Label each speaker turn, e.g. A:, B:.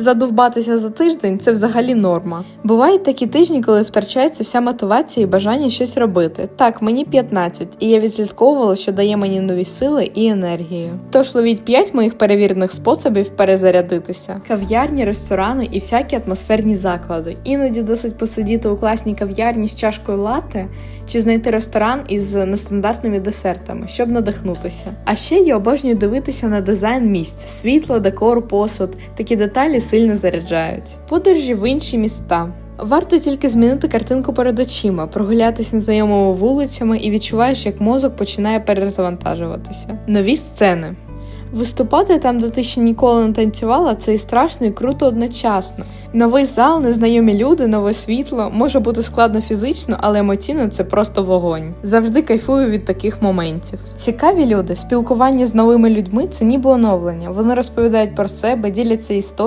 A: Задовбатися за тиждень це взагалі норма. Бувають такі тижні, коли втрачається вся мотивація і бажання щось робити. Так, мені 15, і я відслідковувала, що дає мені нові сили і енергію. Тож ловіть 5 моїх перевірених способів перезарядитися: кав'ярні, ресторани і всякі атмосферні заклади. Іноді досить посидіти у класній кав'ярні з чашкою лати чи знайти ресторан із нестандартними десертами, щоб надихнутися. А ще я обожнюю дивитися на дизайн місць, світло, декор, посуд. Такі деталі сильно заряджають. Подорожі в інші міста. Варто тільки змінити картинку перед очима, прогулятися незнайомими вулицями і відчуваєш, як мозок починає перезавантажуватися. Нові сцени. Виступати там, де ти ще ніколи не танцювала, це і страшно, і круто одночасно. Новий зал, незнайомі люди, нове світло може бути складно фізично, але емоційно це просто вогонь. Завжди кайфую від таких моментів. Цікаві люди, спілкування з новими людьми це ніби оновлення. Вони розповідають про себе, діляться історіями.